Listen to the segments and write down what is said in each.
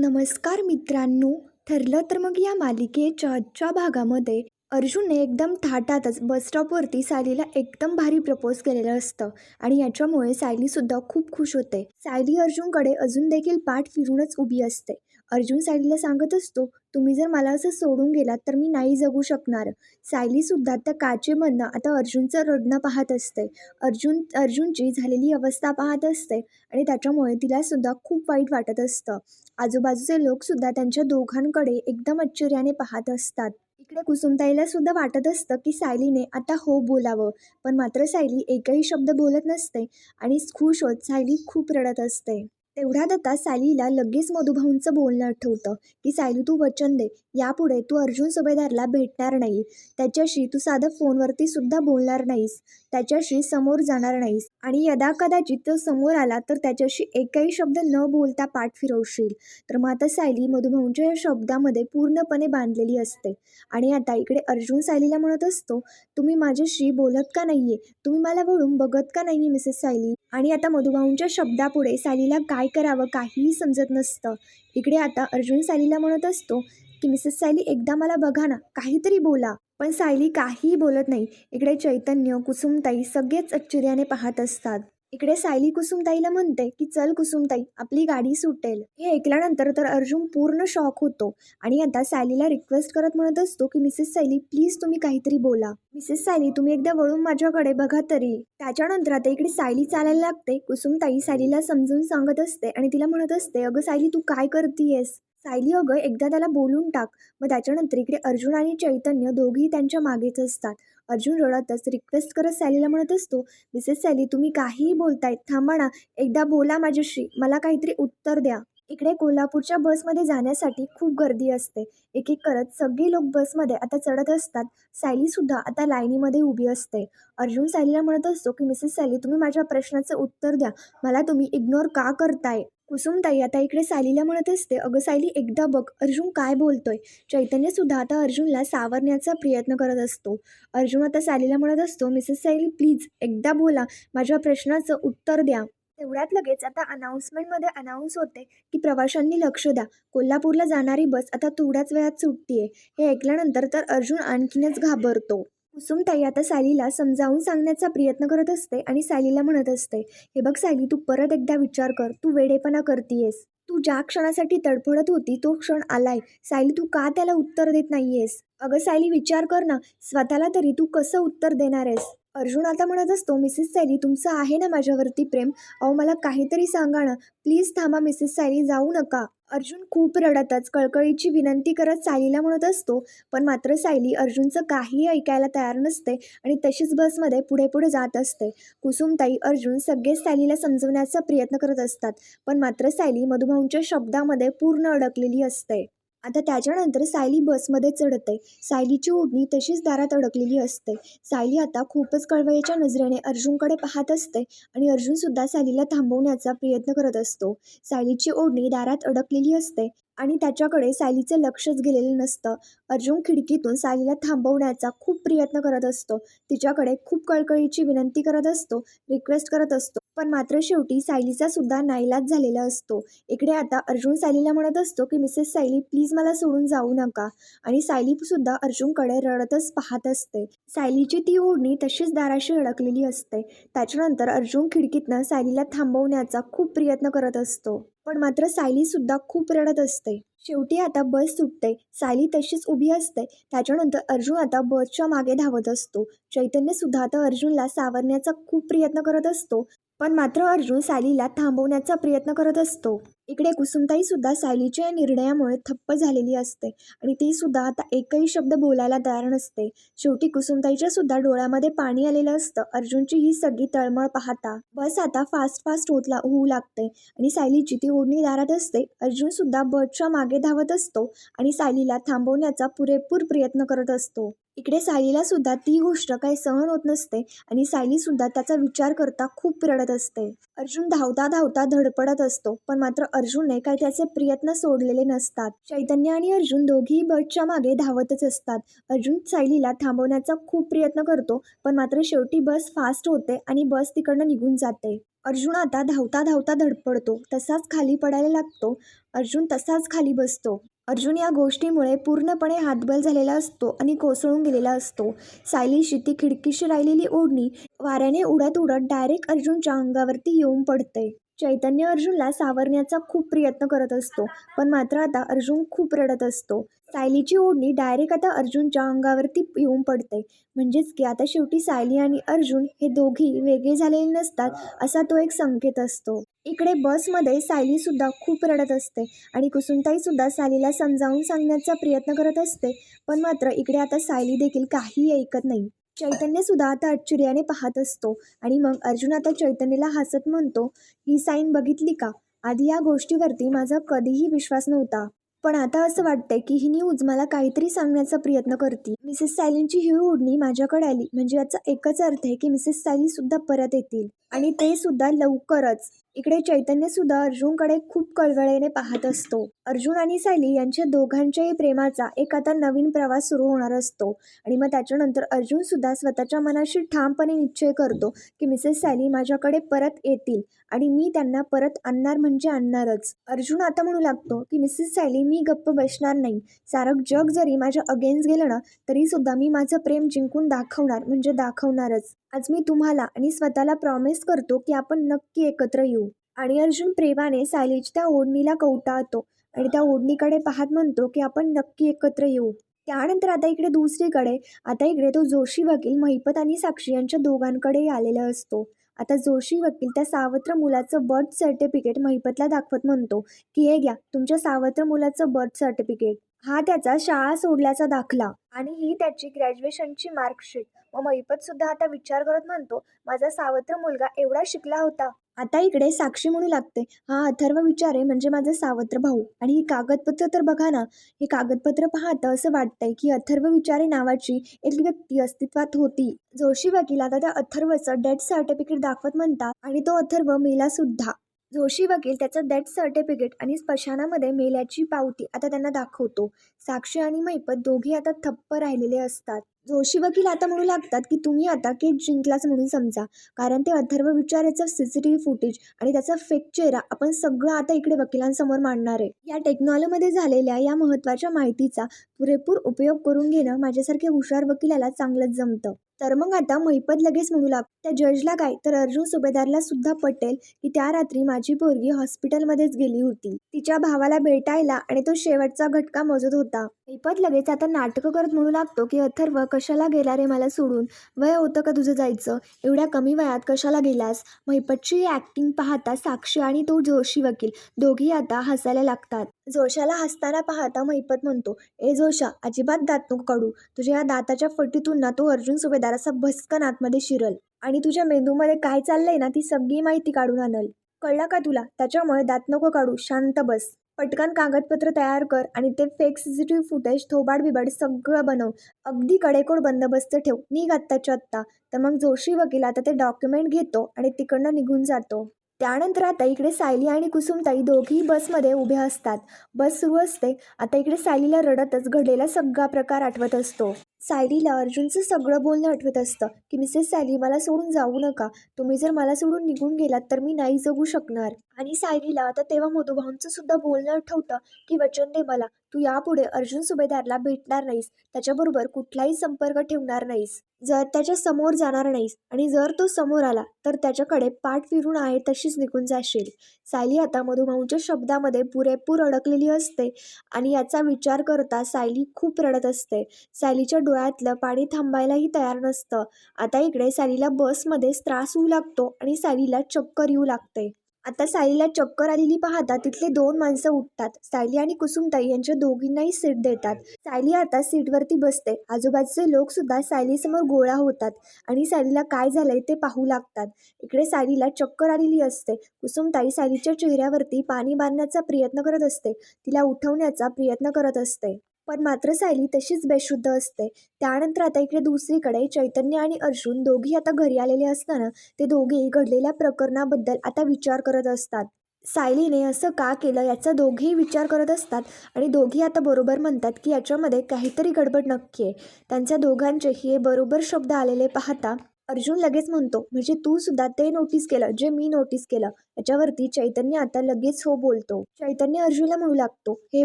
नमस्कार मित्रांनो ठरलं तर मग या मालिकेच्या आजच्या भागामध्ये अर्जुनने एकदम थाटातच बस स्टॉपवरती सायलीला एकदम भारी प्रपोज केलेलं असतं आणि याच्यामुळे सायलीसुद्धा खूप खुश होते. सायली अर्जुनकडे अजून देखील पाठ फिरूनच उभी असते. अर्जुन सायलीला सांगत असतो तुम्ही जर मला असं सोडून गेलात तर मी नाही जगू शकणार. सायलीसुद्धा त्या काचेमधनं आता अर्जुनचं रडणं पाहत असते. अर्जुन अर्जुनची झालेली अवस्था पाहत असते आणि त्याच्यामुळे तिलासुद्धा खूप वाईट वाटत असतं. आजूबाजूचे लोकसुद्धा त्यांच्या दोघांकडे एकदम आश्चर्याने पाहत असतात. इकडे कुसुमताईला सुद्धा वाटत असतं की सायलीने आता हो बोलावं पण मात्र सायली एकही शब्द बोलत नसते आणि खुश होत सायली खूप रडत असते. तेवढ्यात आता सायलीला लगेच मधुभाऊंचं बोलणं आठवतं की सायली तू वचन दे. यापुढे तू अर्जुन सुभेदारला भेटणार नाही. त्याच्याशी तू साधं फोनवरती सुद्धा बोलणार नाहीस. त्याच्याशी समोर जाणार नाहीस. आणि यदा कदाचित तो समोर आला तर त्याच्याशी एकही शब्द न बोलता पाठ फिरवशील. तर मग आता सायली मधुभाऊंच्या या शब्दामध्ये पूर्णपणे बांधलेली असते. आणि आता इकडे अर्जुन सायलीला म्हणत असतो तुम्ही माझ्याशी बोलत का नाहीये? तुम्ही मला वळून बघत का नाही मिसेस सायली? आणि आता मधुभाऊंच्या शब्दापुढे सालीला काय करावं काहीही समजत नसतं. इकडे आता अर्जुन सालीला म्हणत असतो की मिसेस सायली एकदा मला बघा ना काहीतरी बोला. पण सायली काहीही बोलत नाही. इकडे चैतन्य कुसुमताई सगळेच आश्चर्याने पाहत असतात. इकडे सायली कुसुमताईला म्हणते की चल कुसुमताई आपली गाडी सुटेल. हे ऐकल्यानंतर तर अर्जुन पूर्ण शॉक होतो आणि आता सायलीला रिक्वेस्ट करत म्हणत असतो की मिसेस सायली प्लीज तुम्ही काहीतरी बोला. मिसेस सायली तुम्ही एकदा वळून माझ्याकडे बघा तरी. त्याच्यानंतर आता इकडे सायली चालायला लागते. कुसुमताई सायलीला समजून सांगत असते आणि तिला म्हणत असते अगं सायली तू काय करतीयस? सायली अगं एकदा त्याला बोलून टाक. मग त्याच्यानंतर इकडे अर्जुन आणि चैतन्य दोघेही त्यांच्या मागेच असतात. अर्जुन रडतच रिक्वेस्ट करत सॅलीला म्हणत असतो मिसेस सॅली तुम्ही काहीही बोलतायत थांबा ना. एकदा बोला माझ्याशी. मला काहीतरी उत्तर द्या. इकडे कोल्हापूरच्या बसमध्ये जाण्यासाठी खूप गर्दी असते. एक एक करत सगळे लोक बसमध्ये आता चढत असतात. सायलीसुद्धा आता लाईनीमध्ये उभी असते. अर्जुन सायलीला म्हणत असतो की मिसेस सायली तुम्ही माझ्या प्रश्नाचं उत्तर द्या. मला तुम्ही इग्नोर का करताय? कुसुमताई आता इकडे सालीला म्हणत असते अगं सायली एकदा बघ अर्जुन काय बोलतोय. चैतन्यसुद्धा आता अर्जुनला सावरण्याचा प्रयत्न करत असतो. अर्जुन आता सालीला म्हणत असतो मिसेस सायली प्लीज एकदा बोला माझ्या प्रश्नाचं उत्तर द्या. तेवढ्यात लगेच आता अनाऊन्समेंटमध्ये अनाऊन्स होते की प्रवाशांनी लक्ष द्या. कोल्हापूरला जाणारी बस आता थोड्याच वेळात सुटतीये. हे ऐकल्यानंतर तर अर्जुन आणखीनच घाबरतो. कुसुमताई आता सायलीला समजावून सांगण्याचा प्रयत्न करत असते आणि सायलीला म्हणत असते हे बघ सायली तू परत एकदा विचार कर तू वेडेपणा करतीयस. तू ज्या क्षणासाठी तडफडत होती तो क्षण आलाय. सायली तू का त्याला उत्तर देत नाहीयेस? अगं सायली विचार कर ना स्वतःला तरी तू कसं उत्तर देणार आहेस अर्जुन आता म्हणत असतो मिसेस सायली तुमचं आहे ना माझ्यावरती प्रेम? अहो मला काहीतरी सांगा ना. प्लीज थांबा मिसेस सायली जाऊ नका. अर्जुन खूप रडतच कळकळीची विनंती करत सायलीला म्हणत असतो पण मात्र सायली अर्जुनचं काहीही ऐकायला तयार नसते आणि तशीच बसमध्ये पुढे पुढे जात असते. कुसुमताई अर्जुन सगळेच सायलीला समजवण्याचा प्रयत्न करत असतात पण मात्र सायली मधुभाऊंच्या शब्दामध्ये पूर्ण अडकलेली असते. आता त्याच्यानंतर सायली बसमध्ये चढते सायलीची ओढणी तशीच दारात अडकलेली असते. सायली आता खूपच कळवयाच्या नजरेने अर्जुनकडे पाहत असते आणि अर्जुनसुद्धा सायलीला थांबवण्याचा प्रयत्न करत असतो. सायलीची ओढणी दारात अडकलेली असते. आणि त्याच्याकडे सायलीचं लक्षच गेलेलं नसतं. अर्जुन खिडकीतून सायलीला थांबवण्याचा खूप प्रयत्न करत असतो. तिच्याकडे खूप कळकळीची विनंती करत असतो रिक्वेस्ट करत असतो. पण मात्र शेवटी सायलीचा सुद्धा नाईलाज झालेला असतो. इकडे आता अर्जुन सायलीला म्हणत असतो की मिसेस सायली प्लीज मला सोडून जाऊ नका. आणि सायली सुद्धा अर्जुनकडे रडतच पाहत असते. सायलीची ती ओढणी तशीच दाराशी अडकलेली असते. त्याच्यानंतर अर्जुन खिडकीतनं सायलीला थांबवण्याचा खूप प्रयत्न करत असतो. पण मात्र सायलीसुद्धा खूप रडत असते. शेवटी आता बस सुटते. सायली तशीच उभी असते. त्याच्यानंतर अर्जुन आता बसच्या मागे धावत असतो. चैतन्यसुद्धा आता अर्जुनला सावरण्याचा खूप प्रयत्न करत असतो. पण मात्र अर्जुन सायलीला थांबवण्याचा प्रयत्न करत असतो. इकडे कुसुमताई सुद्धा सायलीच्या या निर्णयामुळे थप्प झालेली असते आणि ती सुद्धा आता एकही शब्द बोलायला तयार नसते. शेवटी कुसुमताईच्या सुद्धा डोळ्यामध्ये पाणी आलेलं असतं. अर्जुनची ही सगळी तळमळ पाहता बस आता फास्ट फास्ट होत होऊ लागते आणि सायली ती ओढणी दारात असते. अर्जुन सुद्धा बसच्या मागे धावत असतो आणि सायलीला थांबवण्याचा पुरेपूर प्रयत्न करत असतो. इकडे सायलीला सुद्धा ती गोष्ट काही सहन होत नसते आणि सायली सुद्धा त्याचा विचार करता खूप रडत असते. अर्जुन धावता धावता धडपडत असतो पण मात्र अर्जुनने काही त्याचे प्रयत्न सोडलेले नसतात. चैतन्य आणि अर्जुन दोघीही बसच्या मागे धावतच असतात. अर्जुन सायलीला थांबवण्याचा खूप प्रयत्न करतो पण मात्र शेवटी बस फास्ट होते आणि बस तिकडनं निघून जाते. अर्जुन आता धावता धावता धडपडतो तसाच खाली पडायला लागतो. अर्जुन तसाच खाली बसतो. अर्जुन या गोष्टीमुळे पूर्णपणे हातबल झालेला असतो आणि कोसळून गेलेला असतो. सायलीशी ती खिडकीशी राहिलेली ओढणी वाऱ्याने उडत उडत डायरेक्ट अर्जुनच्या अंगावरती येऊन पडते. चैतन्य अर्जुनला सावरण्याचा खूप प्रयत्न करत असतो पण मात्र आता अर्जुन खूप रडत असतो. सायलीची ओढणी डायरेक्ट आता अर्जुनच्या अंगावरती येऊन पडते. म्हणजेच की आता शेवटी सायली आणि अर्जुन हे दोघी वेगळे झालेले नसतात असा तो एक संकेत असतो. इकडे बसमध्ये सायलीसुद्धा खूप रडत असते आणि कुसुमताईसुद्धा सायलीला समजावून सांगण्याचा प्रयत्न करत असते पण मात्र इकडे आता सायली देखील काहीही ऐकत नाही. चैतन्यसुद्धा आता आश्चर्याने पाहत असतो. आणि मग अर्जुन आता चैतन्यला हसत म्हणतो ही साईन बघितली का? आधी या गोष्टीवरती माझा कधीही विश्वास नव्हता. पण आता असं वाटतंय की ही न्यूज मला काहीतरी सांगण्याचा प्रयत्न करते. मिसेस सायलींची ही उडणी माझ्याकडे आली. म्हणजे याचा एकच अर्थ आहे की मिसेस सायली सुद्धा परत येतील. आणि ते सुद्धा लवकरच इकडे चैतन्य सुद्धा अर्जुनकडे खूप कळवळेने पाहत असतो. अर्जुन आणि सायली यांच्या दोघांच्याही प्रेमाचा एक आता नवीन प्रवास सुरू होणार असतो. आणि मग त्याच्यानंतर अर्जुन सुद्धा स्वतःच्या मनाशी ठामपणे निश्चय करतो की मिसेस सायली माझ्याकडे परत येतील आणि मी त्यांना परत आणणार म्हणजे आणणारच. अर्जुन आता म्हणू लागतो की मिसेस सायली मी गप्प बसणार नाही. सारं जग जरी माझ्या अगेन्स्ट गेलं ना तरी सुद्धा मी माझं प्रेम जिंकून दाखवणार म्हणजे दाखवणारच. आज मी तुम्हाला आणि स्वतःला प्रॉमिस करतो की आपण नक्की एकत्र येऊ. आणि अर्जुन प्रेमाने सायलीच्या त्या ओढणीला कवटाळतो आणि त्या ओढणीकडे पाहत म्हणतो की आपण नक्की एकत्र येऊ. त्यानंतर आता इकडे दुसरीकडे आता इकडे तो जोशी वकील महिपत आणि साक्षी यांच्या दोघांकडे आलेला असतो. आता जोशी वकील त्या सावत्र मुलाचं बर्थ सर्टिफिकेट महिपतला दाखवत म्हणतो की हे घ्या तुमच्या सावत्र मुलाचं बर्थ सर्टिफिकेट. हा त्याचा शाळा सोडल्याचा दाखला. आणि ही त्याची ग्रॅज्युएशनची मार्कशीट. मग महिपत सुद्धा आता विचार करत म्हणतो माझा सावत्र मुलगा एवढा शिकला होता. आता इकडे साक्षी म्हणू लागते. हा अथर्व विचारे म्हणजे माझा सावत्र भाऊ. आणि ही कागदपत्र तर बघा ना हे कागदपत्र पाहतं असं वाटतंय की अथर्व विचारे नावाची एक व्यक्ती अस्तित्वात होती. जोशी वकील आता त्या अथर्वचं डेथ सर्टिफिकेट दाखवत म्हणतात आणि तो अथर्व मेला सुद्धा. जोशी वकील त्याचं डेथ सर्टिफिकेट आणि स्मशानामध्ये मेल्याची पावती आता त्यांना दाखवतो. साक्षी आणि मैपत दोघे आता थप्प राहिलेले असतात. जोशी वकील आता म्हणू लागतात की तुम्ही आता केस जिंकलाच म्हणून समजा. कारण ते अथर्व विचाराचं C C T V footage आणि त्याचा फेक चेहरा आपण सगळं आता इकडे वकिलांसमोर मांडणार आहे. या टेक्नॉलॉजीमध्ये झालेल्या या महत्त्वाच्या माहितीचा पुरेपूर उपयोग करून घेणं माझ्यासारख्या हुशार वकिलाला चांगलंच जमतं. तर मग आता महिपत लगेच म्हणू लाग त्या जजला काय? तर अर्जुन सुभेदारला सुद्धा पटेल की त्या रात्री माझी पोरगी हॉस्पिटलमध्येच गेली होती. तिच्या भावाला भेटायला आणि तो शेवटचा घटका मोजत होता. महिपत लगेच आता नाटकं करत म्हणू लागतो की अथर्व कशाला गेला रे मला सोडून? वय होतं का तुझं जायचं? एवढ्या कमी वयात कशाला गेलास? महिपतची ॲक्टिंग पाहता साक्षी आणि तो जोशी वकील. दोघी आता हसायला लागतात. जोशाला हसताना पाहता महिपत म्हणतो ए जोशा अजिबात दात नको काढू. तुझ्या या दाताच्या फटीतून ना तो अर्जुन सुभेदार असा भस्कन आतमध्ये शिरल. आणि तुझ्या मेंदूमध्ये काय चाललंय ना ती सगळी माहिती काढून आणल. कळलं का तुला? त्याच्यामुळे दात नको काढू. शांत बस. पटकन कागदपत्र तयार कर आणि ते fake C C T V footage थोबाड बिबाड सगळं बनव. अगदी कडेकोड बंदोबस्त ठेव. निघ आत्ताच्या आत्ता. तर मग जोशी वकील आता ते डॉक्युमेंट घेतो आणि तिकडनं निघून जातो. त्यानंतर आता इकडे सायली आणि कुसुमताई दोघीही बसमध्ये उभ्या असतात. बस सुरू असते. आता इकडे सायलीला रडतच घडलेला सगळा प्रकार आठवत असतो. सायलीला अर्जुनचं सगळं बोलणं आठवत असतं की मिसेस सायली मला सोडून जाऊ नका. तुम्ही जर मला सोडून निघून गेलात तर मी नाही जगू शकणार. आणि सायलीला आता तेव्हा मधुभाऊंचं सुद्धा बोलणं आठवतं की वचन दे मला. तू यापुढे अर्जुन सुभेदारला भेटणार नाहीस. त्याच्याबरोबर कुठलाही संपर्क ठेवणार नाहीस. जर त्याच्यासमोर जाणार नाहीस आणि जर तो समोर आला तर त्याच्याकडे पाठ फिरून आहे तशीच निघून जाशील. सायली आता मधुभाऊंच्या शब्दामध्ये पुरेपूर अडकलेली असते आणि याचा विचार करता सायली खूप रडत असते. सायलीच्या डोळ्यातलं पाणी थांबायलाही तयार नसतं. आता इकडे सायलीला बसमध्ये त्रास होऊ लागतो आणि सायलीला चक्कर येऊ लागते. आता सायलीला चक्कर आलेली पाहता तिथले दोन माणसं उठतात. सायली आणि कुसुमताई यांच्या दोघींनाही सीट देतात. सायली आता सीटवरती बसते. आजूबाजूचे लोक सुद्धा सायलीसमोर गोळा होतात आणि सायलीला काय झालंय ते पाहू लागतात. इकडे सायलीला चक्कर आलेली असते. कुसुमताई सायलीच्या चेहऱ्यावरती पाणी बांधण्याचा प्रयत्न करत असते. तिला उठवण्याचा प्रयत्न करत असते. पण मात्र सायली तशीच बेशुद्ध असते. त्यानंतर आता इकडे दुसरीकडे चैतन्य आणि अर्जुन दोघी आता घरी आलेले असताना ते दोघेही घडलेल्या प्रकरणाबद्दल आता विचार करत असतात. सायलीने असं का केलं याचा दोघेही विचार करत असतात आणि दोघी आता बरोबर म्हणतात की याच्यामध्ये काहीतरी गडबड नक्की आहे. त्यांच्या दोघांचे हे बरोबर शब्द आलेले पाहता अर्जुन लगेच म्हणतो म्हणजे तू सुद्धा ते नोटीस केलं जे मी नोटीस केलं. याच्यावरती चैतन्य आता लगेच हो बोलतो. चैतन्य अर्जुनला म्हणू लागतो हे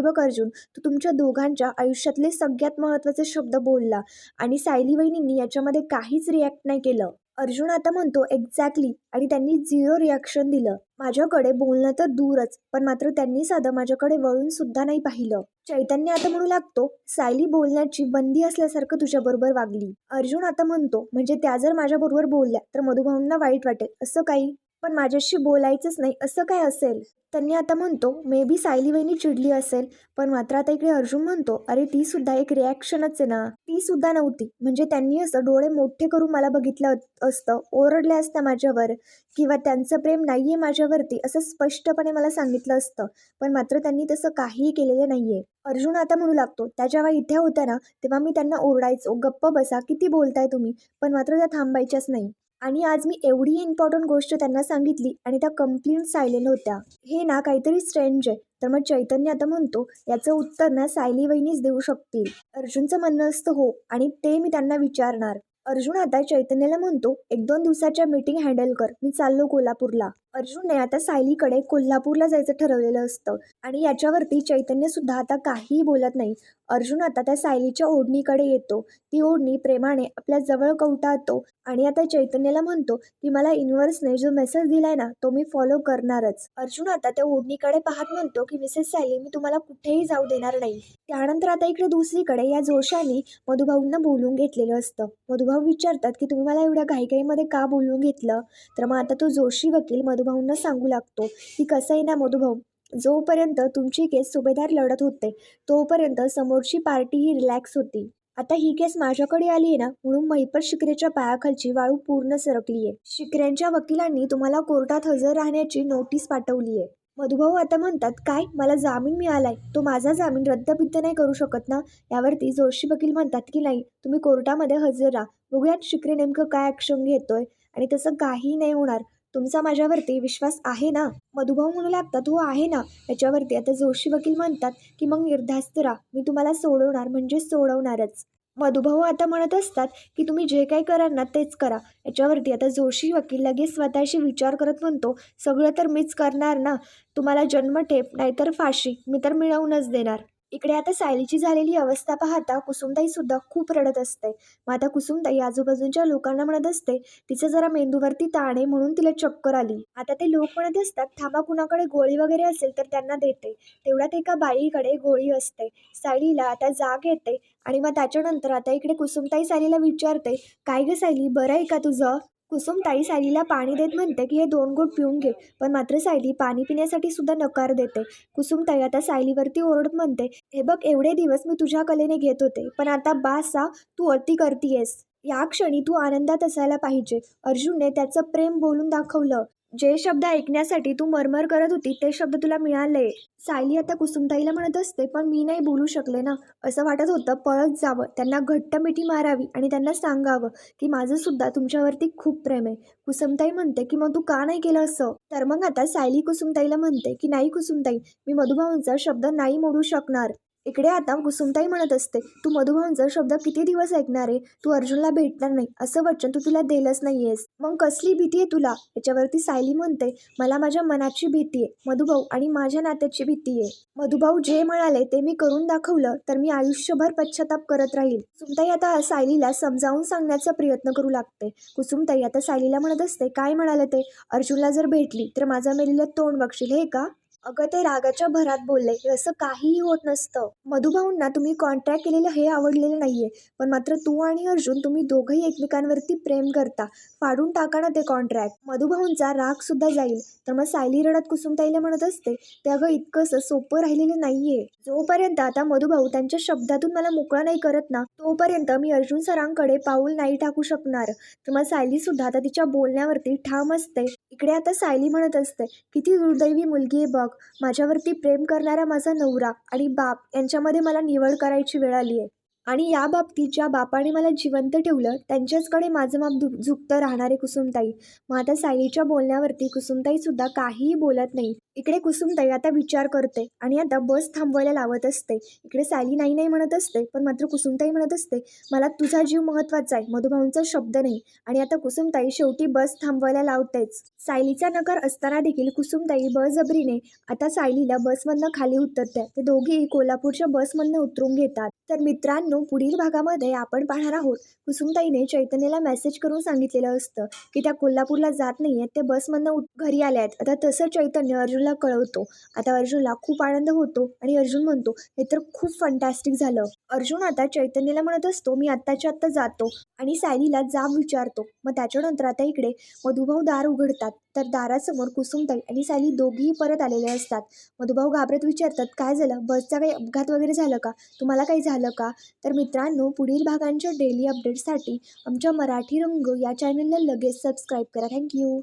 बघ अर्जुन तू तुमच्या दोघांच्या आयुष्यातले सगळ्यात महत्त्वाचे शब्द बोलला आणि सायली वहिनींनी याच्यामध्ये काहीच रिॲक्ट नाही केलं. अर्जुन आता म्हणतो एक्झॅक्टली आणि त्यांनी झिरो रिॲक्शन दिलं. माझ्याकडे बोलणं तर दूरच पण मात्र त्यांनी साधं माझ्याकडे वळून सुद्धा नाही पाहिलं. चैतन्य आता म्हणू लागतो सायली बोलण्याची बंदी असल्यासारखं तुझ्याबरोबर वागली. अर्जुन आता म्हणतो म्हणजे त्या जर माझ्याबरोबर बोलल्या तर मधुभाऊंना वाईट वाटेल असं काही पण माझ्याशी बोलायचंच नाही. असं काय असेल? त्यांनी आता म्हणतो मे बी सायली वहिनी चिडली असेल पण मात्र आता इकडे अर्जुन म्हणतो अरे ती सुद्धा एक रिॲक्शनच आहे ना. ती सुद्धा नव्हती. म्हणजे त्यांनी असं डोळे मोठे करून मला बघितलं असतं ओरडल्या असत्या माझ्यावर. किंवा त्यांचं प्रेम नाहीये माझ्यावरती असं स्पष्टपणे मला सांगितलं असतं. पण मात्र त्यांनी तसं काहीही केलेलं नाहीये. अर्जुन आता म्हणू लागतो त्या जेव्हा इथे होत्या ना तेव्हा मी त्यांना ओरडायचो. गप्प बसा किती बोलताय तुम्ही? पण मात्र त्या थांबायच्याच नाही. आणि आज मी एवढी इम्पॉर्टंट गोष्ट त्यांना सांगितली आणि त्या कंप्लीट सायलेंट होत्या. हे ना काहीतरी स्ट्रेंज आहे. तर मग चैतन्य आता म्हणतो याचं उत्तर ना सायली वहिनीच देऊ शकतील. अर्जुनचं म्हणणं असतं हो आणि ते मी त्यांना विचारणार. अर्जुन आता चैतन्याला म्हणतो एक दोन दिवसाच्या मीटिंग हँडल कर मी चाललो कोल्हापूरला. अर्जुनने आता सायलीकडे कोल्हापूरला जायचं ठरवलेलं असतं आणि याच्यावरती चैतन्य सुद्धा आता काहीही बोलत नाही. अर्जुन आता त्या सायलीच्या ओढणीकडे येतो. ती ओढणी प्रेमाने आपल्या जवळ कवटाळतो आणि आता चैतन्याला म्हणतो की मला युनिव्हर्सने जो मेसेज दिलाय ना तो मी फॉलो करणारच. अर्जुन आता त्या ओढणीकडे पाहत म्हणतो की मिसेस सायली मी तुम्हाला कुठेही जाऊ देणार नाही. त्यानंतर आता इकडे दुसरीकडे या जोशाने मधुभाऊंना बोलून घेतलेलं असतं. मधुभाऊ विचारतात की तुम्ही मला एवढ्या घाईघाईमध्ये का बोलवून घेतलं? तर मग आता तो जोशी वकील मधुभाऊंना सांगू लागतो की कसं आहे ना मधुभाऊ? जोपर्यंत तुमची केस सुभेदार लढत होते तोपर्यंत समोरची पार्टी ही रिलॅक्स होती. आता ही केस माझ्याकडे आली आहे ना म्हणून महिपत शिकरेच्या पायाखालची वाळू पूर्ण सरकली आहे शिकऱ्यांच्या वकिलांनी तुम्हाला कोर्टात हजर राहण्याची नोटीस पाठवली आहे मधुभाऊ आता म्हणतात काय? मला जामीन मिळालाय. तो माझा जामीन रद्दबिद्द नाही करू शकत ना? यावरती जोशी वकील म्हणतात की नाही तुम्ही कोर्टामध्ये हजर राहा. बघूयात शिकरे नेमकं काय ॲक्शन घेतोय आणि तसं काही नाही होणार. तुमचा माझ्यावरती विश्वास आहे ना? मधुभाऊ म्हणू लागतात हो आहे ना. याच्यावरती आता जोशी वकील म्हणतात की मग निर्धास्त राहा. मी तुम्हाला सोडवणार म्हणजे सोडवणारच. मधुभाऊ आता म्हणत असतात की तुम्ही जे काही कराल ना तेच करा. याच्यावरती आता जोशी वकील लगेच स्वतःशी विचार करत म्हणतो सगळं तर मीच करणार ना. तुम्हाला जन्मठेप नाहीतर फाशी. मी तर मिळवूनच देणार. इकडे आता सायलीची झालेली अवस्था पाहता कुसुमताई सुद्धा खूप रडत असते. मग आता कुसुमताई आजूबाजूच्या लोकांना म्हणत असते तिचं जरा मेंदूवरती ताण आहे म्हणून तिला चक्कर आली. आता ते लोक म्हणत असतात थांबा कुणाकडे गोळी वगैरे असेल तर त्यांना देते. तेवढ्यात एका बाईकडे गोळी असते. सायलीला आता जाग येते आणि मग त्याच्यानंतर आता इकडे कुसुमताई सायलीला विचारते काय ग सायली बरं आहे का तुझं? कुसुमताई सायलीला पाणी देत म्हणते की हे दोन घोट पिऊन घे पण मात्र सायली पाणी पिण्यासाठी सुद्धा नकार देते. कुसुमताई आता सायलीवरती ओरडत म्हणते हे बघ एवढे दिवस मी तुझ्या कलेने घेत होते पण आता बासा तू अति करतीयस. या क्षणी तू आनंदात असायला पाहिजे. अर्जुनने त्याचं प्रेम बोलून दाखवलं. जे शब्द ऐकण्यासाठी तू मरमर करत होती ते शब्द तुला मिळाले. सायली आता कुसुमताईला म्हणत असते पण मी नाही बोलू शकले ना. असं वाटत होतं पळत जावं त्यांना घट्ट मिठी मारावी आणि त्यांना सांगावं की माझं सुद्धा तुमच्यावरती खूप प्रेम आहे. कुसुमताई म्हणते की मग तू का नाही केलं असं? तर मग आता सायली कुसुमताईला म्हणते की नाही कुसुमताई मी मधुभाऊंचा शब्द नाही मोडू शकणार. इकडे आता कुसुमताई म्हणत असते तू मधुभाऊंचा शब्द किती दिवस ऐकणार आहे? तू अर्जुनला भेटणार नाही असं वचन तू तुला दिलंच नाहीयेस. मग कसली भीती आहे तुला याच्यावरती सायली म्हणते मला माझ्या मनाची भीती आहे. मधुभाऊ आणि माझ्या नात्याची भीती आहे. मधुभाऊ जे म्हणाले ते मी करून दाखवलं तर मी आयुष्यभर पश्चाताप करत राहील कुसुमताई आता सायलीला समजावून सांगण्याचा प्रयत्न करू लागते. कुसुमताई आता सायलीला म्हणत असते काय म्हणाले ते? अर्जुनला जर भेटली तर माझं मेलेलं तोंड बघशील हे का? अगं ते रागाच्या भरात बोलले. असं काहीही होत नसतं. मधुभाऊंना तुम्ही कॉन्ट्रॅक्ट केलेलं हे आवडलेलं नाहीये. पण मात्र तू आणि अर्जुन तुम्ही दोघंही एकमेकांवरती प्रेम करता. फाडून टाका ना ते कॉन्ट्रॅक्ट मधुभाऊंचा राग सुद्धा जाईल. तर मग सायली रडत कुसुमताईला म्हणत असते ते अगं इतकंसं सोपं राहिलेलं नाहीये. जोपर्यंत आता मधुभाऊ त्यांच्या शब्दातून मला मोकळा नाही करत ना तोपर्यंत मी अर्जुन सरांकडे पाऊल नाही टाकू शकणार. तर मग सायली सुद्धा आता तिच्या बोलण्यावरती ठाम असते. इकडे आता सायली म्हणत असते किती दुर्दैवी मुलगी आहे बघ. माझ्यावरती प्रेम करणारा माझा नवरा आणि बाप यांच्यामध्ये मला निवड करायची वेळ आली आहे आणि या बाबतीत ज्या बापाने मला जिवंत ठेवलं त्यांच्याचकडे माझं माप दु झुकतं राहणारे कुसुमताई. मग आता सायलीच्या बोलण्यावरती कुसुमताईसुद्धा काहीही बोलत नाही. इकडे कुसुमताई आता विचार करते आणि आता बस थांबवायला लावत असते. इकडे सायली नाही नाही म्हणत असते पण मात्र कुसुमताई म्हणत असते मला तुझा जीव महत्त्वाचा आहे मधुभाऊंचा शब्द नाही आणि आता कुसुमताई शेवटी बस थांबवायला लावतेच. सायलीचा नकार असताना देखील कुसुमताई बळजबरीने आता सायलीला बसमधनं खाली उतरते ते दोघेही कोल्हापूरच्या बसमधनं उतरून घेतात. तर मित्रांनो पुढील भागामध्ये आपण पाहणार आहोत. कुसुमताईने चैतन्याला मेसेज करून सांगितलेलं असतं की त्या कोल्हापूरला जात नाही आहेत ते बसमधनं घरी आल्या आहेत. आता तसं चैतन्य अर्जुनला कळवतो. आता अर्जुनला खूप आनंद होतो आणि अर्जुन म्हणतो हे तर खूप फंटॅस्टिक झालं. अर्जुन आता चैतन्याला म्हणत असतो मी आत्ताच्या आत्ता जातो आणि सायलीला जाब विचारतो. मग त्याच्यानंतर आता इकडे मधुभाऊ दार उघडतात. तर दारासमोर कुसुमताई आणि साली दोघीही परत आलेले असतात. मधुभाऊ घाबरत विचारतात काय झालं? बसचा काही अपघात वगैरे झालं का? तुम्हाला काही झालं का? तर मित्रांनो पुढील भागांच्या डेली अपडेट्ससाठी आमच्या मराठी रंग या चॅनलला लगेच सबस्क्राईब करा. थँक्यू